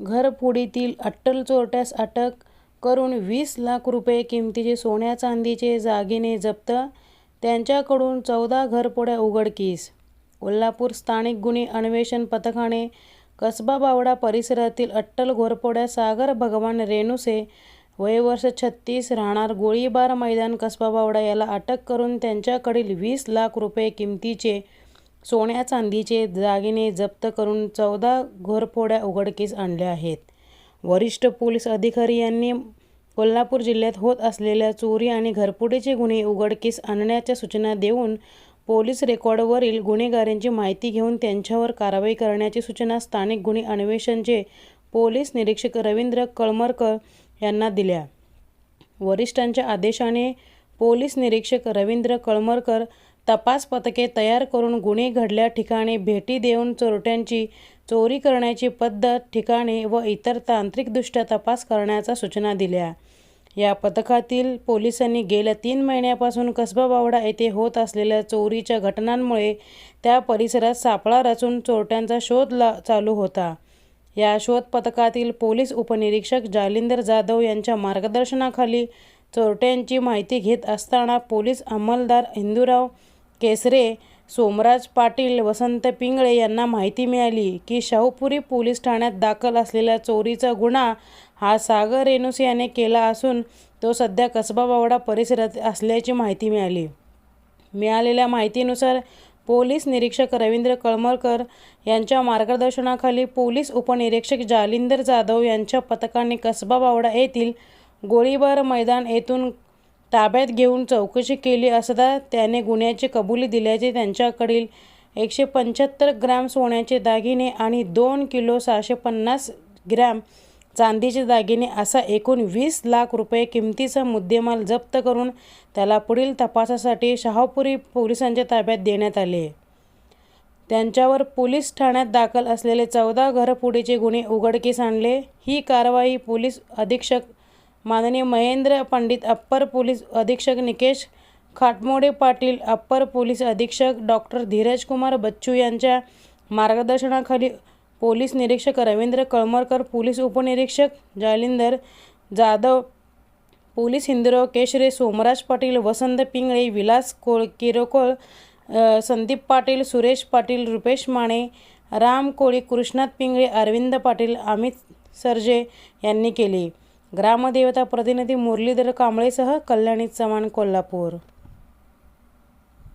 घरफोडीतील अट्टल चोरट्यास अटक करून वीस लाख रुपये किमतीचे सोन्या चांदीचे जागिने जप्त त्यांच्याकडून चौदा घरपोड्या उघडकीस. कोल्हापूर स्थानिक गुन्हे अन्वेषण पथकाने कसबा बावडा परिसरातील अट्टल घोरपोड्या सागर भगवान रेणुसे वयवर्ष छत्तीस राहणार गोळीबार मैदान कसबा बावडा याला अटक करून त्यांच्याकडील वीस लाख रुपये किमतीचे सोन्या चांदीचे दागिने जप्त करून चौदा घोरफोड्या उघडकीस आणल्या आहेत. वरिष्ठ पोलीस अधिकारी यांनी कोल्हापूर जिल्ह्यात होत असलेल्या चोरी आणि घरफोडीचे गुन्हे उघडकीस आणण्याच्या सूचना देऊन पोलीस रेकॉर्डवरील गुन्हेगारांची माहिती घेऊन त्यांच्यावर कारवाई करण्याची सूचना स्थानिक गुन्हे अन्वेषणचे पोलीस निरीक्षक रवींद्र कळमरकर यांना दिल्या. वरिष्ठांच्या आदेशाने पोलीस निरीक्षक रवींद्र कळमरकर तपास पथके तयार करून गुन्हे घडल्या ठिकाणी भेटी देऊन चोरट्यांची चोरी करण्याची पद्धत ठिकाणे व इतर तांत्रिकदृष्ट्या तपास करण्याच्या सूचना दिल्या. या पथकातील पोलिसांनी गेल्या तीन महिन्यापासून कसबा बावडा येथे होत असलेल्या चोरीच्या घटनांमुळे त्या परिसरात सापळा रचून चोरट्यांचा शोध ला चालू होता. या शोध पथकातील पोलीस उपनिरीक्षक जालिंदर जाधव यांच्या मार्गदर्शनाखाली चोरट्यांची माहिती घेत असताना पोलीस अंमलदार हिंदूराव केसरे सोमराज पाटील वसंत पिंगळे यांना माहिती मिळाली की शाहूपुरी पोलीस ठाण्यात दाखल असलेल्या चोरीचा गुन्हा हा सागर रेणुस याने केला असून तो सध्या कसबा बावडा परिसरात असल्याची माहिती मिळाली. मिळालेल्या माहितीनुसार पोलीस निरीक्षक रवींद्र कळमरकर यांच्या मार्गदर्शनाखाली पोलीस उपनिरीक्षक जालिंदर जाधव यांच्या पथकाने कसबा बावडा येथील गोळीबार मैदान येथून ताब्यात घेऊन चौकशी केली असता त्याने गुन्ह्याची कबुली दिल्याचे त्यांच्याकडील एकशे पंच्याहत्तर ग्रॅम सोन्याचे दागिने आणि दोन किलो सहाशे पन्नास ग्रॅम चांदीचे दागिने असा एकूण वीस लाख रुपये किमतीचा मुद्देमाल जप्त करून त्याला पुढील तपासासाठी शहापुरी पोलिसांच्या ताब्यात देण्यात आले. त्यांच्यावर पोलीस ठाण्यात दाखल असलेले चौदा घरफोडीचे गुन्हे उघडकीस आणले. ही कारवाई पोलीस अधीक्षक माननीय महेंद्र पंडित अप्पर पोलीस अधीक्षक निकेश खाटमोडे पाटील अप्पर पोलीस अधीक्षक डॉक्टर धीरजकुमार बच्चू यांच्या मार्गदर्शनाखाली पोलीस निरीक्षक रवींद्र कळमरकर पोलीस उपनिरीक्षक जालिंदर जाधव पोलीस हिंदुराव केशरे सोमराज पाटील वसंत पिंगळे विलास कोळ किरकोळ संदीप पाटील सुरेश पाटील रुपेश माने राम कोळी कृष्णात पिंगळे अरविंद पाटील अमित सरजे यांनी केली. ग्रामदेवता प्रतिनिधी मुरलीधर कांबळेसह कल्याणी चव्हाण कोल्हापूर